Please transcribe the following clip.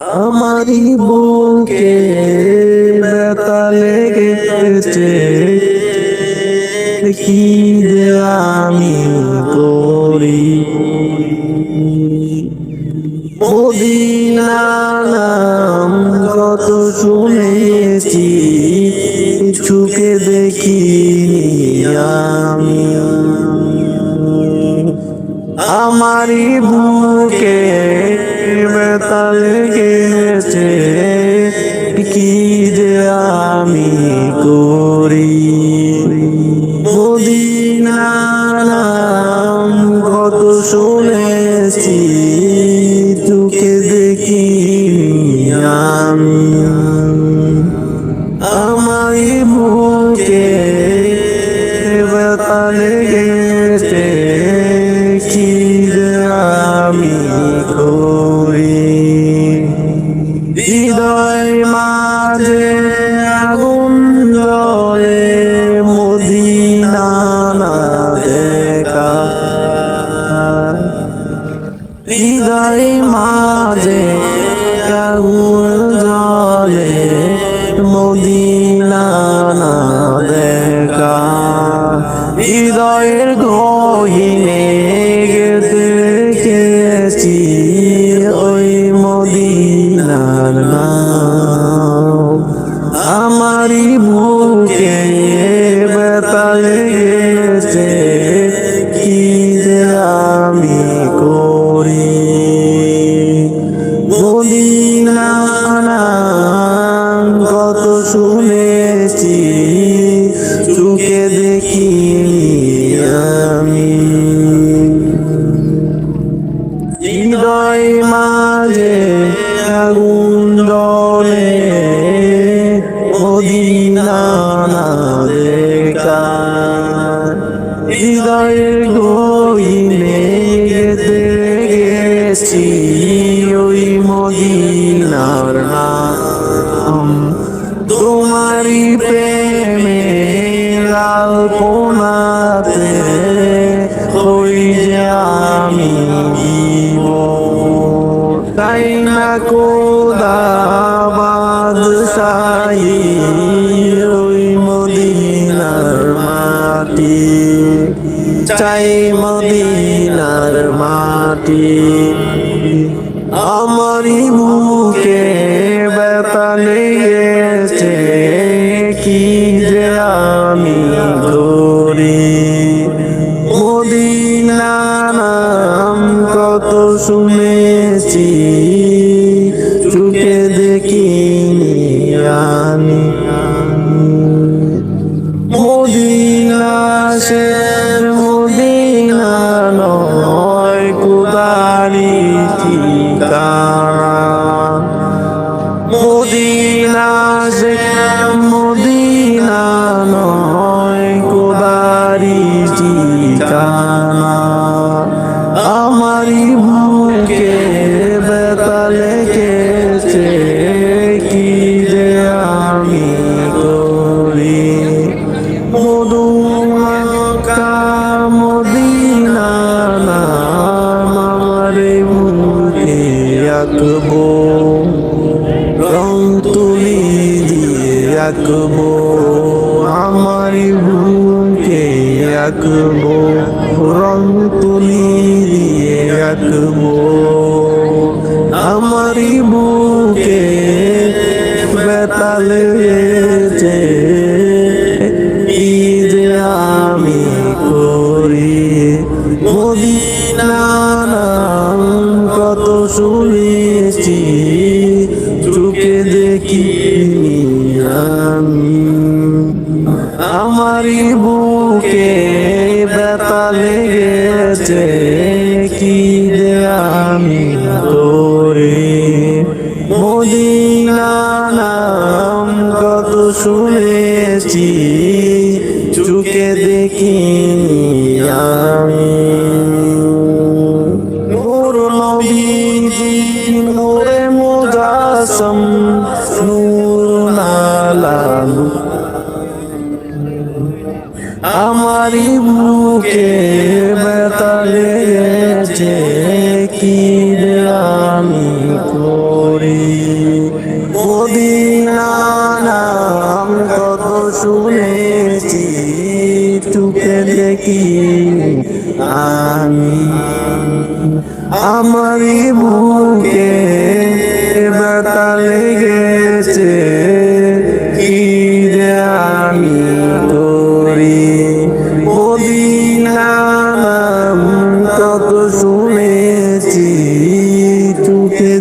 আমারই বুকে ব্যথা লেগেছে। কি যে আমি করি? নাম কত শুনেছি চুকে দেখিনি আমি। আমারই বুকে ব্যথা লেগেছে কি যে আমি করি? কত শুনেছি, চোখে দেখি আমি। আমায় বুকে ব্যথা মাঝে শুনেছি, চোখে দেখি আমি। হৃদয় মাঝে আগুন জলে মদিনা না হৃদয়ের গইনে গেছি ওই মদিনার নাম তাই না কোদা সাই ওই মদিনার মাটি। চাই মদিনার মাটি। আমারই বুকে ব্যথা লেগেছে, কি যে আমি করি? মদিনা নাম কত শুনেছি কুদারি ঠিকানা মদিনা সে মদিনা নয় কুদারি ঠিকানা আমারই বুকে আঁকবো রং তুলি দিয়ে আঁকবো আমার বুকে আঁকবো রং তুলি দিয়ে আঁকবো আমার বুকে ব্যথা শুনেছি চোখে দেখি আমি। আমারই বুকে ব্যথা লেগেছে, কি যে আমি করি? মদিনা নাম কত শুনেছি, চোখে দেখি আমি। মুজাসম নূর নালালু আমারই বুকে ব্যথা কি আমি করি? মদিনা কত শুনেছি চুপে দেখি আমি। আমারই বুকে ব্যথা লেগেছে কি যে আমি করি মদিনা নাম কত শুনেছি চুকে